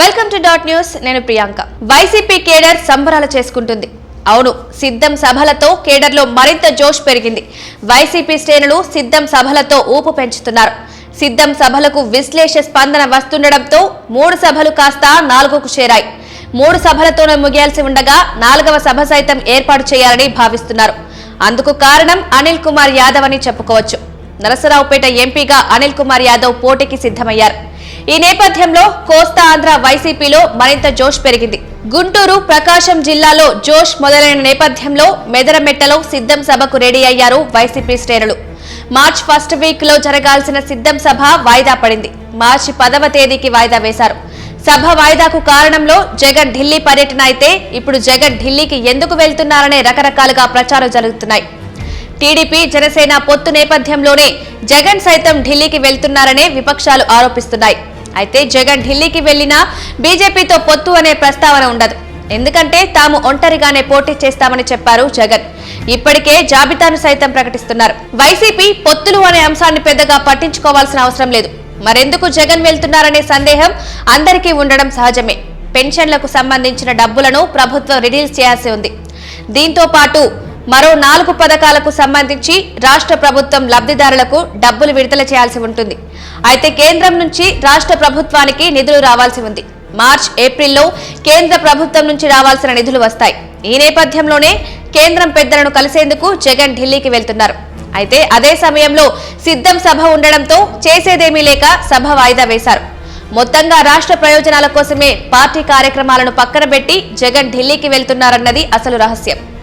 Welcome to dot news నేను Priyanka. YCP cadre సంబరాలు చేసుకుంటుంది. అవును సిద్ధం సభలతో కేడర్లో మరింత జోష్ పెరిగింది. వైసీపీ శ్రేణులు సిద్ధం సభలతో ఊపు పెంచుతున్నారు. సిద్ధం సభలకు విశ్లేష స్పందన వస్తుండడంతో మూడు సభలు కాస్త నాలుగుకు చేరాయి. మూడు సభలతోనే ముగియాల్సి ఉండగా నాలుగవ సభ సైతం ఏర్పాటు చేయాలని భావిస్తున్నారు. అందుకు కారణం అనిల్ కుమార్ యాదవ్ అని చెప్పుకోవచ్చు. నరసరావుపేట ఎంపీగా అనిల్ కుమార్ యాదవ్ పోటీకి సిద్ధమయ్యారు. ఈ నేపథ్యంలో కోస్తా ఆంధ్ర వైసీపీలో మరింత జోష్ పెరిగింది. గుంటూరు ప్రకాశం జిల్లాలో జోష్ మొదలైన నేపథ్యంలో మెదరమెట్టలో సిద్ధం సభకు రెడీ అయ్యారు వైసీపీ శ్రేణులు. మార్చ్ ఫస్ట్ వీక్లో జరగాల్సిన సిద్ధం సభ వాయిదా పడింది. మార్చి పదవ తేదీకి వాయిదా వేశారు. సభ వాయిదాకు కారణంలో జగన్ ఢిల్లీ పర్యటన అయితే ఇప్పుడు జగన్ ఢిల్లీకి ఎందుకు వెళ్తున్నారనే రకరకాలుగా ప్రచారం జరుగుతున్నాయి. టీడీపీ జనసేన పొత్తు నేపథ్యంలోనే జగన్ సైతం ఢిల్లీకి వెళ్తున్నారనే విపక్షాలు ఆరోపిస్తున్నాయి. అయితే జగన్ ఢిల్లీకి వెళ్ళినా బీజేపీతో పొత్తు అనే ప్రస్తావన ఉండదు. ఎందుకంటే తాము ఒంటరిగానే పోటీ చేస్తామని చెప్పారు జగన్. ఇప్పటికే జాబితాను సైతం ప్రకటిస్తున్నారు. వైసీపీ పొత్తులు అనే అంశాన్ని పెద్దగా పట్టించుకోవాల్సిన అవసరం లేదు. మరెందుకు జగన్ వెళ్తున్నారనే సందేహం అందరికీ ఉండడం సహజమే. పెన్షన్లకు సంబంధించిన డబ్బులను ప్రభుత్వం రిలీజ్ చేయాల్సి ఉంది. దీంతో పాటు మరో నాలుగు పథకాలకు సంబంధించి రాష్ట్ర ప్రభుత్వం లబ్ధిదారులకు డబ్బులు విడుదల చేయాల్సి ఉంటుంది. అయితే కేంద్రం నుంచి రాష్ట్ర ప్రభుత్వానికి నిధులు రావాల్సి ఉంది. మార్చ్ ఏప్రిల్లో కేంద్ర ప్రభుత్వం నుంచి రావాల్సిన నిధులు వస్తాయి. ఈ నేపథ్యంలోనే కేంద్రం పెద్దలను కలిసేందుకు జగన్ ఢిల్లీకి వెళ్తున్నారు. అయితే అదే సమయంలో సిద్ధం సభ ఉండడంతో చేసేదేమీ లేక సభ వాయిదా వేశారు. మొత్తంగా రాష్ట్ర ప్రయోజనాల కోసమే పార్టీ కార్యక్రమాలను పక్కన పెట్టి జగన్ ఢిల్లీకి వెళ్తున్నారన్నది అసలు రహస్యం.